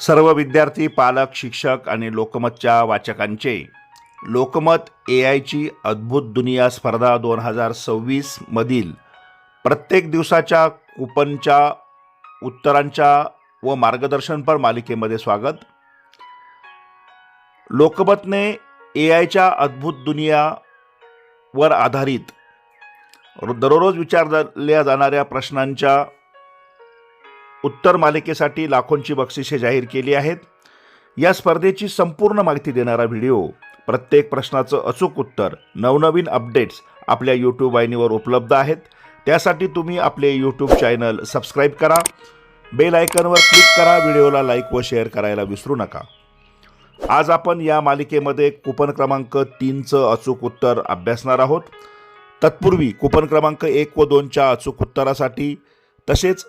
सर्व विद्यार्थी पालक शिक्षक आणि लोकमतच्या वाचकांचे लोकमत ए आयची अद्भुत दुनिया स्पर्धा दोन हजार सव्वीसमधील प्रत्येक दिवसाच्या कुपनच्या उत्तरांच्या व मार्गदर्शनपर मालिकेमध्ये स्वागत. लोकमतने ए आयच्या अद्भुत दुनियावर आधारित दररोज विचारल्या जाणाऱ्या प्रश्नांच्या उत्तर मालिकेसाठी लाखोंची बक्षिसे जाहीर केली आहेत. या स्पर्धेची संपूर्ण माहिती देणारा व्हिडिओ प्रत्येक प्रश्नाचं अचूक उत्तर नवनवीन अपडेट्स आपल्या यूट्यूब वाहिनीवर उपलब्ध आहेत. त्यासाठी तुम्ही आपले यूट्यूब चॅनल सबस्क्राईब करा. बेल आयकनवर क्लिक करा व्हिडिओला लाईक व शेअर करायला विसरू नका. आज आपण या मालिकेमध्ये कुपन क्रमांक तीनचं अचूक उत्तर अभ्यासणार आहोत. तत्पूर्वी कुपन क्रमांक एक व दोनच्या अचूक उत्तरासाठी तसेच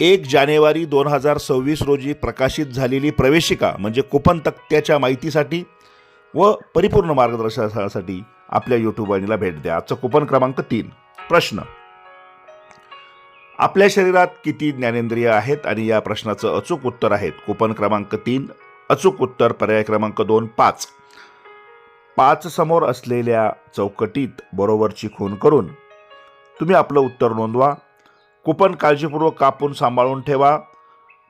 एक जानेवारी दोन हजार सव्वीस रोजी प्रकाशित झालेली प्रवेशिका म्हणजे कुपन तक्त्याच्या माहितीसाठी व परिपूर्ण मार्गदर्शनासाठी आपल्या यूट्यूब वाहिनीला भेट द्या. आजचं कुपन क्रमांक तीन. प्रश्न. आपल्या शरीरात किती ज्ञानेंद्रिय आहेत? आणि या प्रश्नाचं अचूक उत्तर आहेत. कुपन क्रमांक तीन. अचूक उत्तर पर्याय क्रमांक दोन पाच. पाच समोर असलेल्या चौकटीत बरोबरची खून करून तुम्ही आपलं उत्तर नोंदवा. कुपन काळजीपूर्वक कापून सांभाळून ठेवा.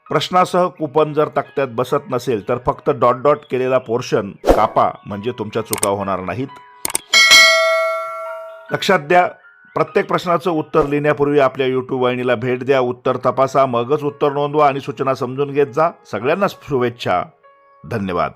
प्रश्नासह कुपन जर तक्त्यात बसत नसेल तर फक्त डॉट डॉट केलेला पोर्शन कापा म्हणजे तुमच्या चुका होणार नाहीत. लक्षात द्या प्रत्येक प्रश्नाचं उत्तर लिहिण्यापूर्वी आपल्या यूट्यूब वाहिनीला भेट द्या उत्तर तपासा मगच उत्तर नोंदवा आणि सूचना समजून घेत जा. सगळ्यांना शुभेच्छा. धन्यवाद.